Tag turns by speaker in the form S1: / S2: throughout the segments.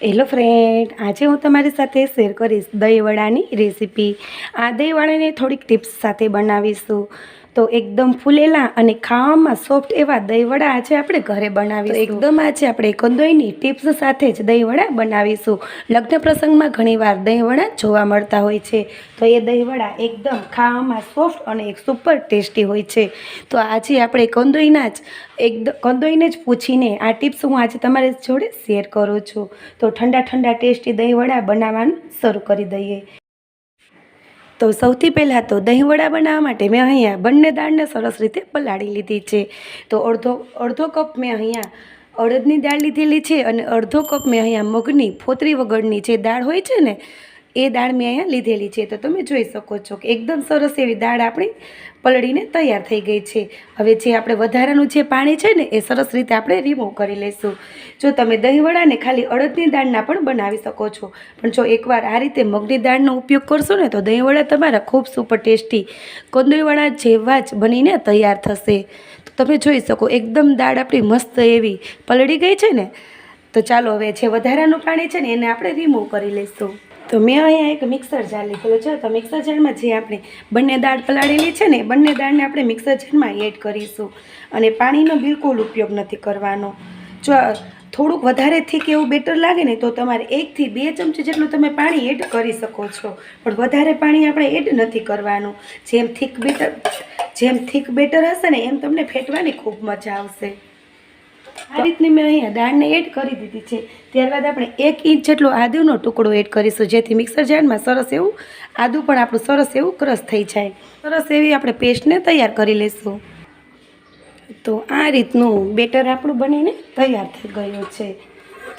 S1: Hello friend આજે હું તમારી સાથે શેર કરીશ દહીંવડાની રેસીપી આ દહીંવડાને થોડીક ટિપ્સ સાથે બનાવીશું. તો એકદમ ફૂલેલા અને ખાવામાં સોફ્ટ એવા દહીંવડા આજે આપણે ઘરે બનાવીશું. એકદમ આજે આપણે કંદોઈની ટિપ્સ સાથે જ દહીંવડા બનાવીશું. લગ્ન પ્રસંગમાં ઘણીવાર દહીંવડા જોવા મળતા હોય છે. તો એ દહીંવડા એકદમ ખાવામાં સોફ્ટ અને સુપર ટેસ્ટી હોય છે. તો આજે આપણે કંદોઈના જ એકદમ કંદોઈને જ પૂછીને આ ટિપ્સ હું આજે તમારી જોડે શેર કરું છું. તો ઠંડા ઠંડા ટેસ્ટી દહીંવડા બનાવવાનું શરૂ કરી દઈએ. તો સૌથી પહેલાં તો દહીંવડા બનાવવા માટે મેં અહીંયા બંને દાળને સરસ રીતે પલાળી લીધી છે. તો અડધો અડધો કપ મેં અહીંયા અડદની દાળ લીધેલી છે અને અડધો કપ મેં અહીંયા મગની ફોતરી વગરની જે દાળ હોય છે ને એ દાળ મેં અહીંયા લીધેલી છે. તો તમે જોઈ શકો છો કે એકદમ સરસ એવી દાળ આપણી પલળીને તૈયાર થઈ ગઈ છે. હવે જે આપણે વધારાનું જે પાણી છે ને, એ સરસ રીતે આપણે રિમૂવ કરી લઈશું. જો તમે દહીંવડાને ખાલી અડદની દાળના પણ બનાવી શકો છો. પણ જો એકવાર આ રીતે મગની દાળનો ઉપયોગ કરશો ને, તો દહીંવડા તમારા ખૂબ સુપર ટેસ્ટી કંદોઈવડા જેવા જ બનીને તૈયાર થશે. તો તમે જોઈ શકો, એકદમ દાળ આપણી મસ્ત એવી પલળી ગઈ છે ને. તો ચાલો હવે જે વધારાનું પાણી છે ને, એને આપણે રિમૂવ કરી લઈશું. તો મેં અહીંયા એક મિક્સર જાર લીધેલો છે. તો મિક્સર જારમાં જે આપણે બંને દાળ પલાળેલી છે ને બંને દાળને આપણે મિક્સર જારમાં એડ કરીશું. અને પાણીનો બિલકુલ ઉપયોગ નથી કરવાનો. જો થોડુંક વધારે થીક એવું બેટર લાગે ને, તો તમારે એકથી બે ચમચી જેટલું તમે પાણી એડ કરી શકો છો. પણ વધારે પાણી આપણે એડ નથી કરવાનું. જેમ થીક બેટર જેમ થીક બેટર હશે ને, એમ તમને ફેટવાની ખૂબ મજા આવશે. આ રીતની મેં અહીંયા દાળને એડ કરી દીધી છે. ત્યારબાદ આપણે એક ઇંચ જેટલો આદુનો ટુકડો એડ કરીશું, જેથી મિક્સર જારમાં સરસ એવું આદુ પણ આપણું સરસ એવું ક્રશ થઈ જાય. સરસ એવી આપણે પેસ્ટને તૈયાર કરી લઈશું તો આ રીતનું બેટર આપણું બનીને તૈયાર થઈ ગયું છે.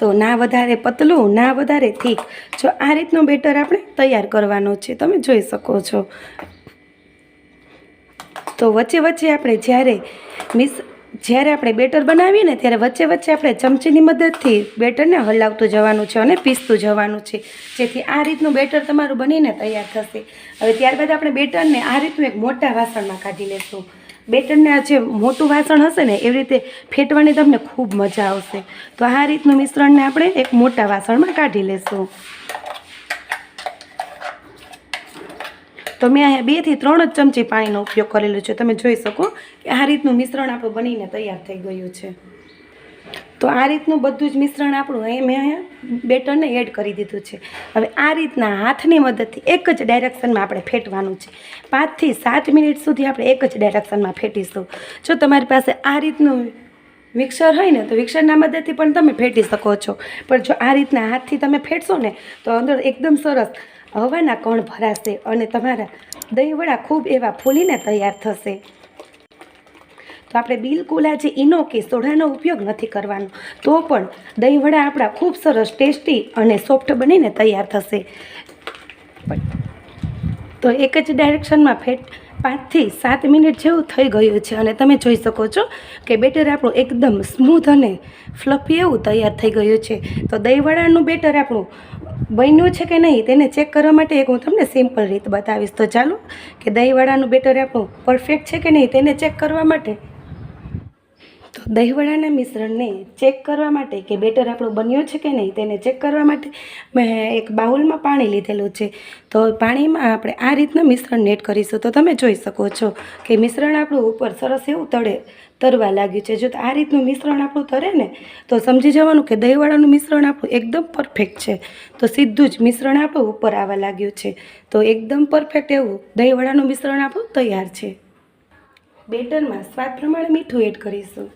S1: તો ના વધારે પતલું, ના વધારે થીક. જો આ રીતનું બેટર આપણે તૈયાર કરવાનું છે. તમે જોઈ શકો છો. તો વચ્ચે વચ્ચે આપણે જ્યારે મિસ જ્યારે આપણે બેટર બનાવીએ ને ત્યારે વચ્ચે વચ્ચે આપણે ચમચીની મદદથી બેટરને હલાવતું જવાનું છે અને પીસતું જવાનું છે. જેથી આ રીતનું બેટર તમારું બનીને તૈયાર થશે. હવે ત્યારબાદ આપણે બેટરને આ રીતનું એક મોટા વાસણમાં કાઢી લેશું. બેટરને આ જે મોટું વાસણ હશે ને, એવી રીતે ફેટવાની તમને ખૂબ મજા આવશે. તો આ રીતનું મિશ્રણને આપણે એક મોટા વાસણમાં કાઢી લેશું. તો મેં અહીંયા બેથી ત્રણ જ ચમચી પાણીનો ઉપયોગ કરેલો છે. તમે જોઈ શકો કે આ રીતનું મિશ્રણ આપણું બનીને તૈયાર થઈ ગયું છે. તો આ રીતનું બધું જ મિશ્રણ આપણું અહીં મેં અહીંયા બેટરને એડ કરી દીધું છે. હવે આ રીતના હાથની મદદથી એક જ ડાયરેક્શનમાં આપણે ફેટવાનું છે. પાંચથી સાત મિનિટ સુધી આપણે એક જ ડાયરેક્શનમાં ફેટીશું. જો તમારી પાસે આ રીતનું મિક્સર હોય ને, તો મિક્સરના મદદથી પણ તમે ફેટી શકો છો. પણ જો આ રીતના હાથથી તમે ફેટશો ને, તો અંદર એકદમ સરસ હવાના કણ ભરાશે અને તમારા દહીંવડા ખૂબ એવા ફૂલીને તૈયાર થશે. તો આપણે બિલકુલ આજે ઈનો કે સોડાનો ઉપયોગ નથી કરવાનો. તો પણ દહીંવડા આપણા ખૂબ સરસ ટેસ્ટી અને સોફ્ટ બનીને તૈયાર થશે. તો એક જ ડાયરેક્શનમાં ફેટ પાંચથી સાત મિનિટ જેવું થઈ ગયું છે અને તમે જોઈ શકો છો કે બેટર આપણું એકદમ સ્મૂથ અને ફ્લફી એવું તૈયાર થઈ ગયું છે. તો દહીંવડાનું બેટર આપણું બન્યું છે કે નહીં તેને ચેક કરવા માટે એક હું તમને સિમ્પલ રીત બતાવીશ. તો ચાલો કે દહીંવડાનું બેટર આપણું પરફેક્ટ છે કે નહીં તેને ચેક કરવા માટે તો દહીંવડાના મિશ્રણને ચેક કરવા માટે કે બેટર આપણું બન્યો છે કે નહીં તેને ચેક કરવા માટે મેં એક બાઉલમાં પાણી લીધેલું છે. તો પાણીમાં આપણે આ રીતના મિશ્રણને એડ કરીશું. તો તમે જોઈ શકો છો કે મિશ્રણ આપણું ઉપર સરસ એવું તળે, તરવા લાગ્યું છે. જો આ રીતનું મિશ્રણ આપણું તરે ને, તો સમજી જવાનું કે દહીંવાળાનું મિશ્રણ આપણું એકદમ પરફેક્ટ છે. તો સીધું જ મિશ્રણ આપણું ઉપર આવવા લાગ્યું છે. તો એકદમ પરફેક્ટ એવું દહીંવાળાનું મિશ્રણ આપણું તૈયાર છે. બેટરમાં સ્વાદ પ્રમાણે મીઠું એડ કરીશું.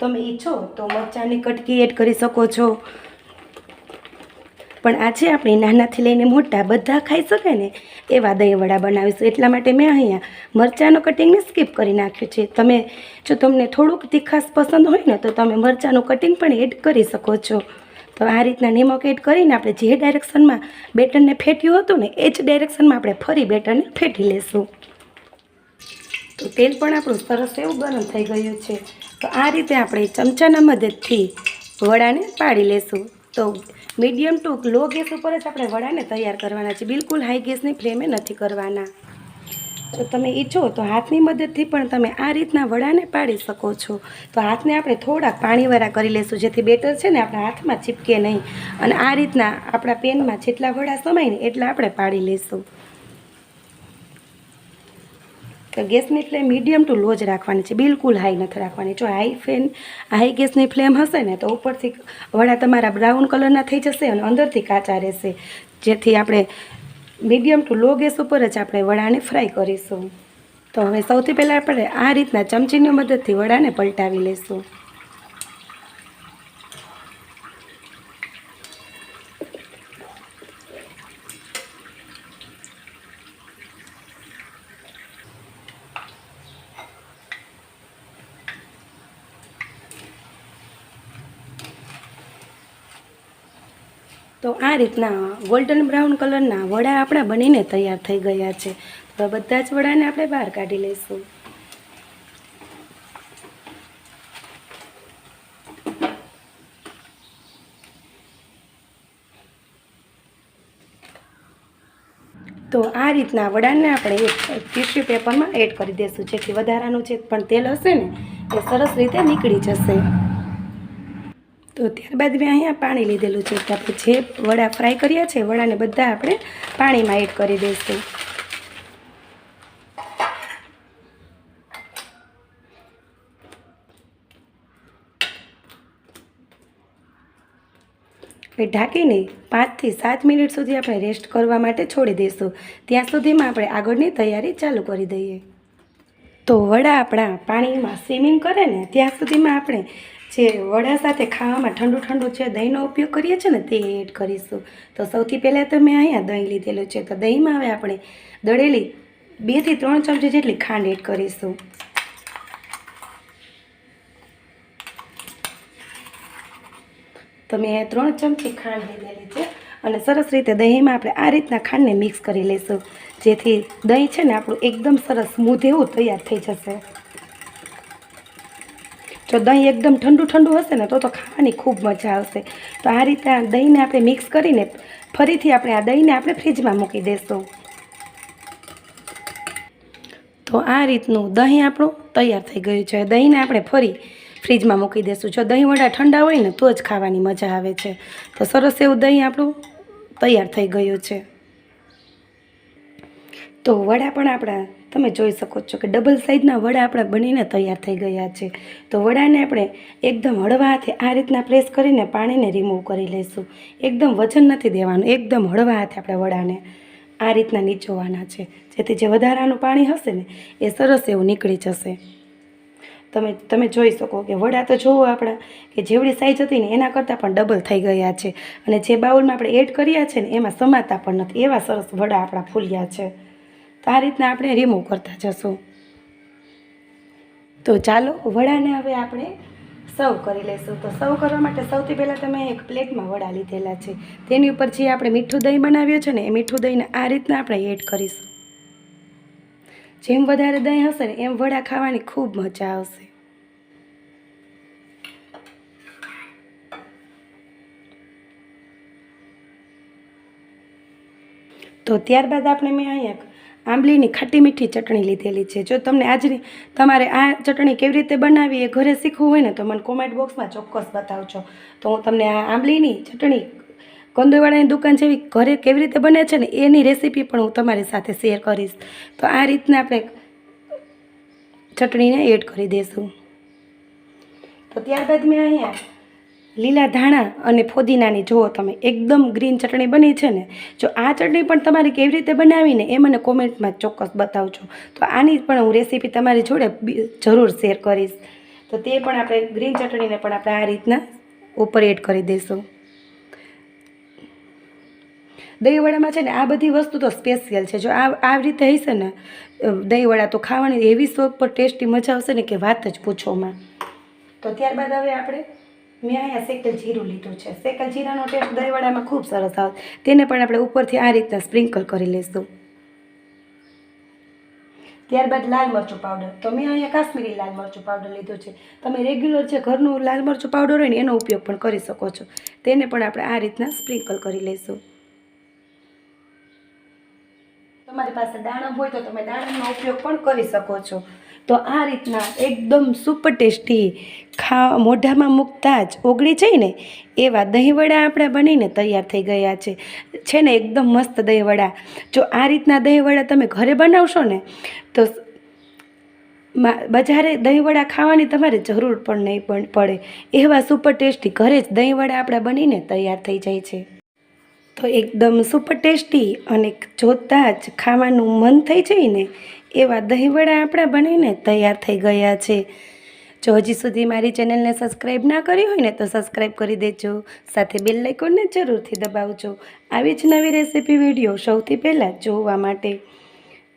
S1: તમે ઈચ્છો તો મરચાંની કટકી એડ કરી શકો છો. પણ આજે આપણે નાનાથી લઈને મોટા, બધા ખાઈ શકે ને એવા દહીંવડા બનાવીશું. એટલા માટે મેં અહીંયા મરચાંનું કટિંગને સ્કીપ કરી નાખ્યું છે. તમે જો તમને થોડુંક તીખાસ પસંદ હોય ને, તો તમે મરચાંનું કટિંગ પણ એડ કરી શકો છો. તો આ રીતના નિમક એડ કરીને આપણે જે ડાયરેક્શનમાં બેટરને ફેટ્યું હતું ને, એ જ ડાયરેક્શનમાં આપણે ફરી બેટરને ફેટી લેશું. તો તેલ પણ આપણું સરસ એવું ગરમ થઈ ગયું છે. તો આ રીતે આપણે ચમચાના મદદથી વડાને પાડી લેશું. તો મીડિયમ ટુ લો ગેસ ઉપર જ આપણે વડાને તૈયાર કરવાના છે બિલકુલ હાઈ ગેસની ફ્લેમે નથી કરવાના. જો તમે ઈચ્છો તો હાથની મદદથી પણ તમે આ રીતના વડાને પાડી શકો છો. તો હાથને આપણે થોડાક પાણીવાળા કરી લઈશું જેથી બેટર છે ને આપણા હાથમાં ચીપકે નહીં. અને આ રીતના આપણા પેનમાં જેટલા વડા સમાય ને એટલા આપણે પાડી લઈશું તો ગેસની ફ્લેમ મીડિયમ ટુ લો જ રાખવાની છે, બિલકુલ હાઈ નથી રાખવાની. જો હાઈ ફેન, હાઈ ગેસની ફ્લેમ હશે ને, તો ઉપરથી વડા તમારા બ્રાઉન કલરના થઈ જશે અને અંદરથી કાચા રહેશે. જેથી આપણે મીડિયમ ટુ લો ગેસ ઉપર જ આપણે વડાને ફ્રાય કરીશું. તો હવે સૌથી પહેલાં આપણે આ રીતના ચમચીની મદદથી વડાને પલટાવી લઈશું. તો આ રીતના ગોલ્ડન બ્રાઉન કલરના વડા આપણા બનીને તૈયાર થઈ ગયા છે. તો બધા જ વડાને આપણે બહાર કાઢી લઈશું. તો આ રીતના વડાને આપણે એક ટીશ્યુ પેપરમાં એડ કરી દઈશું જેથી વધારાનું જે પણ તેલ હશે ને, એ સરસ રીતે નીકળી જશે. તો ત્યારબાદ મેં અહીંયા પાણી લીધેલું છે કે આપણે જે વડા ફ્રાય કર્યા છે, વડાને બધા આપણે પાણીમાં એડ કરી દઈશું. એ ઢાંકીને પાંચથી સાત મિનિટ સુધી આપણે રેસ્ટ કરવા માટે છોડી દઈશું. ત્યાં સુધીમાં આપણે આગળની તૈયારી ચાલુ કરી દઈએ. તો વડા આપણા પાણીમાં સ્વિમિંગ કરે ને, ત્યાં સુધીમાં આપણે જે વડા સાથે ખાવામાં ઠંડુ ઠંડુ છે દહીંનો ઉપયોગ કરીએ છીએ ને તે એડ કરીશું. તો સૌથી પહેલાં તો મેં અહીંયા દહીં લીધેલું છે. તો દહીંમાં હવે આપણે દળેલી બેથી ત્રણ ચમચી જેટલી ખાંડ એડ કરીશું. તો મેં ત્રણ ચમચી ખાંડ લીધેલી છે. અને સરસ રીતે દહીંમાં આપણે આ રીતના ખાંડને મિક્સ કરી લઈશું. જેથી દહીં છે ને આપણું એકદમ સરસ સ્મૂધ એવું તૈયાર થઈ જશે. જો દહીં એકદમ ઠંડુ ઠંડુ હશે ને, તો તો ખાવાની ખૂબ મજા આવશે. તો આ રીતે આ દહીંને આપણે મિક્સ કરીને ફરીથી આપણે આ દહીંને આપણે ફ્રીજમાં મૂકી દઈશું તો આ રીતનું દહીં આપણું તૈયાર થઈ ગયું છે. દહીંને આપણે ફરી ફ્રીજમાં મૂકી દઈશું જો દહીં વડા ઠંડા હોય ને, તો જ ખાવાની મજા આવે છે. તો સરસ એવું દહીં આપણું તૈયાર થઈ ગયું છે. તો વડા પણ આપણા તમે જોઈ શકો છો કે ડબલ સાઇઝના વડા આપણા બનીને તૈયાર થઈ ગયા છે. તો વડાને આપણે એકદમ હળવા હાથે આ રીતના પ્રેસ કરીને પાણીને રિમૂવ કરી લઈશું. એકદમ વજન નથી દેવાનું, એકદમ હળવા હાથે આપણે વડાને આ રીતના નીચોવાના છે. જેથી જે વધારાનું પાણી હશે ને, એ સરસ એવું નીકળી જશે. તમે તમે જોઈ શકો કે વડા તો જોવો આપણા, કે જેવડી સાઈઝ હતી ને, એના કરતાં પણ ડબલ થઈ ગયા છે. અને જે બાઉલમાં આપણે એડ કર્યા છે ને, એમાં સમાતા પણ નથી. એવા સરસ વડા આપણા ફૂલ્યા છે. આ રીતના આપણે રિમૂવ કરતા જશું. તો ચાલો, વડાને હવે આપણે સર્વ કરી લઈશું તો સર્વ કરવા માટે સૌથી પહેલાં તમે એક પ્લેટમાં વડા લીધેલા છે. તેની ઉપર જે આપણે મીઠું દહીં બનાવ્યું છે ને, એ મીઠું દહીંને આ રીતના આપણે એડ કરીશું. જેમ વધારે દહીં હશે ને, એમ વડા ખાવાની ખૂબ મજા આવશે. તો ત્યારબાદ આપણે મેં અહીંયા આંબલીની ખાટી મીઠી ચટણી લીધેલી છે. જો તમને આજની તમારે આ ચટણી કેવી રીતે બનાવી એ ઘરે શીખવું હોય ને તો મને કોમેન્ટ બોક્સમાં ચોક્કસ બતાવજો. તો હું તમને આ આંબલીની ચટણી કંદોવાળાની દુકાન જેવી ઘરે કેવી રીતે બને છે ને એની રેસીપી પણ હું તમારી સાથે શેર કરીશ. તો આ રીતના આપણે ચટણીને એડ કરી દઈશું તો ત્યારબાદ મેં અહીંયા લીલા ધાણા અને ફોદીનાની. જુઓ તમે, એકદમ ગ્રીન ચટણી બની છે ને, જો આ ચટણી પણ તમારે કેવી રીતે બનાવીને એ મને કોમેન્ટમાં ચોક્કસ બતાવજો. તો આની પણ હું રેસીપી તમારી જોડે જરૂર શેર કરીશ. તો તે પણ આપણે ગ્રીન ચટણીને પણ આપણે આ રીતના ઉપર એડ કરી દઈશું. દહીંવડામાં છે ને, આ બધી વસ્તુ તો સ્પેશિયલ છે. જો આ આ રીતે હશે ને દહીંવડા તો ખાવાની એવી સ્વાદ પર ટેસ્ટી મજા આવશે ને કે વાત જ પૂછોમાં. તો ત્યારબાદ હવે આપણે મેં અહીંયા સેકલ જીરું લીધું છે. સેકલ જીરાનો ટેસ્ટ દહીંવડામાં ખૂબ સરસ આવે. તેને પણ આપણે ઉપરથી આ રીતના સ્પ્રિંકલ કરી લઈશું ત્યારબાદ લાલ મરચું પાવડર. તો મેં અહીંયા કાશ્મીરી લાલ મરચું પાવડર લીધું છે. તમે રેગ્યુલર જે ઘરનું લાલ મરચું પાવડર હોય ને, એનો ઉપયોગ પણ કરી શકો છો. તેને પણ આપણે આ રીતના સ્પ્રિંકલ કરી લઈશું તમારી પાસે દાણમ હોય તો તમે દાણમનો ઉપયોગ પણ કરી શકો છો. તો આ રીતના એકદમ સુપર ટેસ્ટી ખા મોઢામાં મૂકતા જ ઓગળી જાય ને, એવા દહીંવડા આપણા બનીને તૈયાર થઈ ગયા છે. છે ને, એકદમ મસ્ત દહીંવડા. જો આ રીતના દહીંવડા તમે ઘરે બનાવશો ને, તો બજારે દહીંવડા ખાવાની તમારે જરૂર પણ નહીં પડે. એવા સુપર ટેસ્ટી ઘરે જ દહીંવડા આપણા બનીને તૈયાર થઈ જાય છે. તો એકદમ સુપર ટેસ્ટી અને જોતાં જ ખાવાનું મન થઈ જાય ને એવા દહીંવડા આપણા બનીને તૈયાર થઈ ગયા છે. જો હજી સુધી મારી ચેનલને સબસ્ક્રાઈબ ના કરી હોય ને તો સબસ્ક્રાઈબ કરી દેજો. સાથે બેલ આઇકોનને જરૂરથી દબાવજો. આવી જ નવી રેસીપી વીડિયો સૌથી પહેલાં જોવા માટે.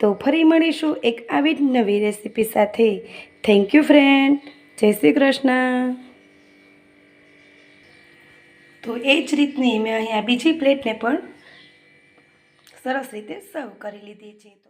S1: તો ફરી મળીશું એક આવી જ નવી રેસીપી સાથે. થેન્ક યુ ફ્રેન્ડ જય શ્રી કૃષ્ણ. તો એ જ રીતની મેં અહીંયા બીજી પ્લેટને પણ સરસ રીતે સર્વ કરી લીધી છે.